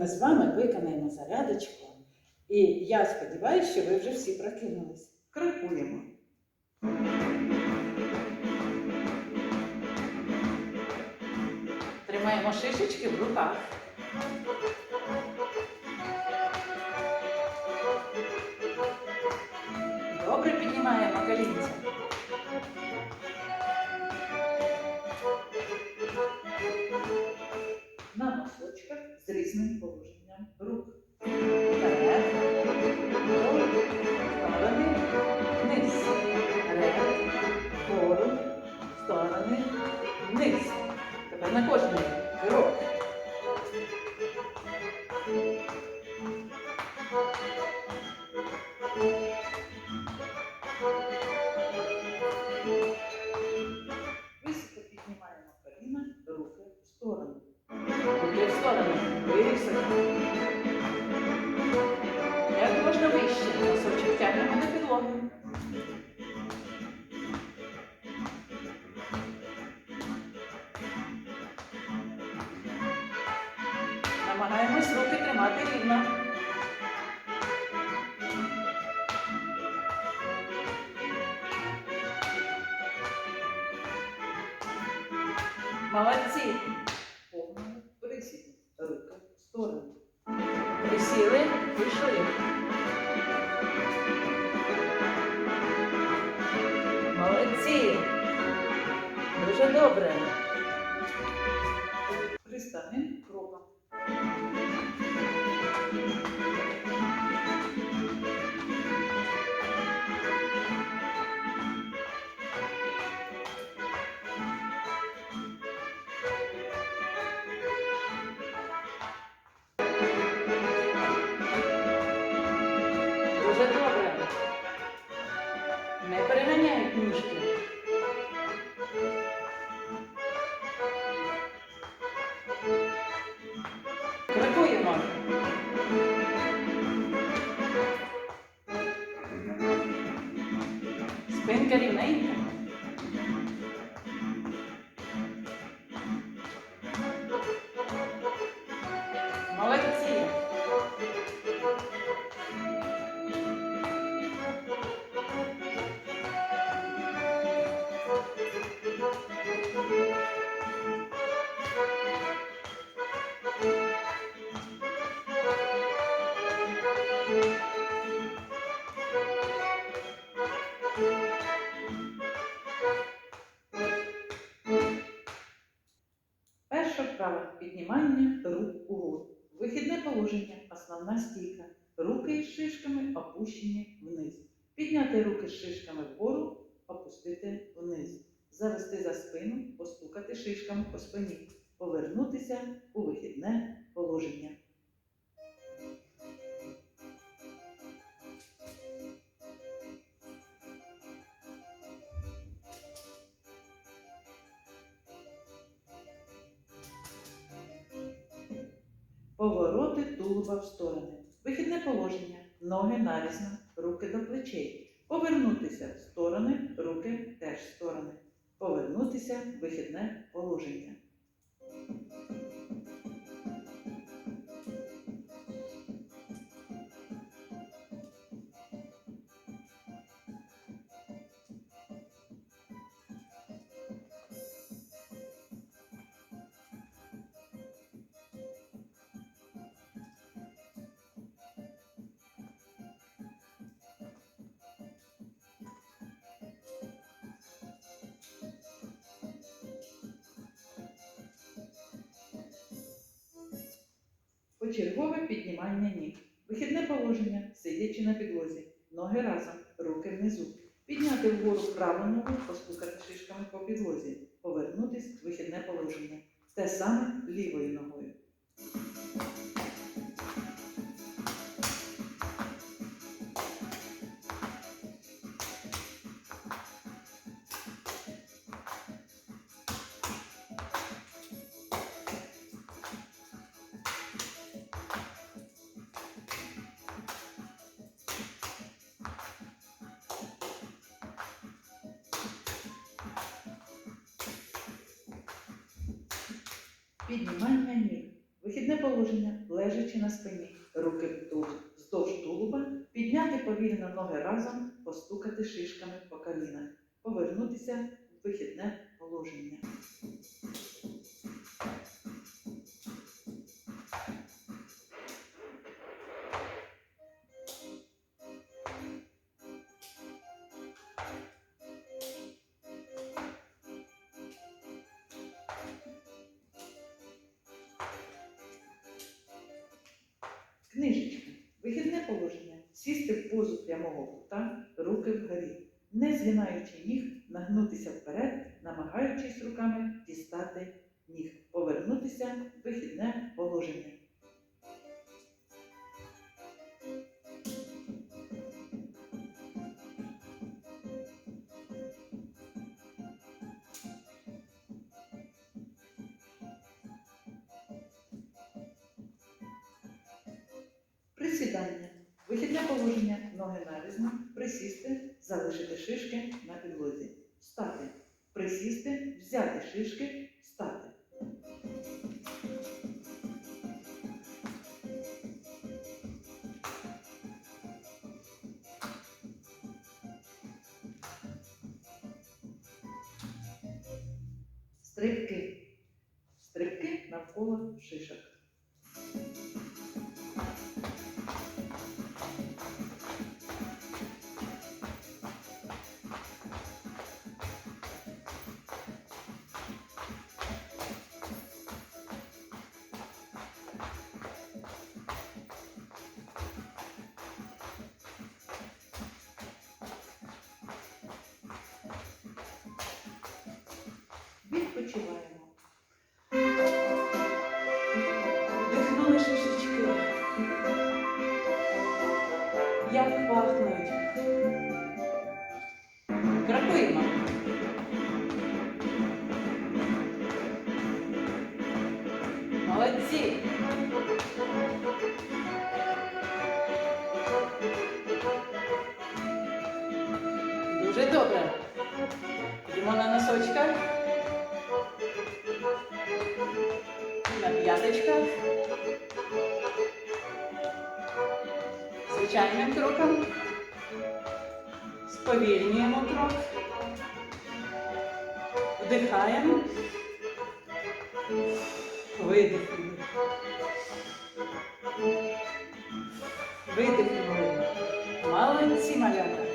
ми з вами виконаємо зарядочку. І я сподіваюся, що ви вже всі прокинулись. Крокуємо. Тримаємо шишечки в руках. Добре піднімаємо колінця. Намагаємось руки тримати рівно. Молодці. Присіді. Руки в сторону. Присіли, пішли. Молодці. Дуже добре. Пристанемо பெண் கறினா вправа піднімання рук угору. Вихідне положення, основна стійка. Руки з шишками опущені вниз. Підняти руки з шишками вгору, опустити вниз. Завести за спину, постукати шишками по спині. Повернутися у вихідне положення. Повороти тулуба в сторони. Вихідне положення. Ноги нарізно, руки до плечей. Повернутися в сторони, руки теж в сторони. Повернутися в вихідне положення. Почергове піднімання ніг. Вихідне положення, сидячи на підлозі. Ноги разом, руки внизу. Підняти вгору праву ногу, постукати шишками по підлозі. Повернутись в вихідне положення. Те саме лівою ногою. Піднімання ніг. Вихідне положення, лежачи на спині, руки вдовж, вздовж тулуба, підняти повільно ноги разом, постукати шишками по колінах, повернутися в вихідне положення. Книжечки. Вихідне положення. Сісти в позу прямого кута, руки вгорі, не згинаючи ніг, нагнутися вперед, намагаючись руками дістати ніг, повернутися в вихідне положення. Присідання. Вихідне положення, ноги нарізно, присісти, залишити шишки на підлозі. Встати. Присісти, взяти шишки, встати. Стрибки. Стрибки навколо шишок. Відпочиваємо. Дихнули шишечки. Як пахнуть. Крокуємо. Молодці. Дуже добре. На. Звичайним кроком. Сповільнюємо крок. Вдихаємо. Видихнули. Видихнули. Молодці, малята.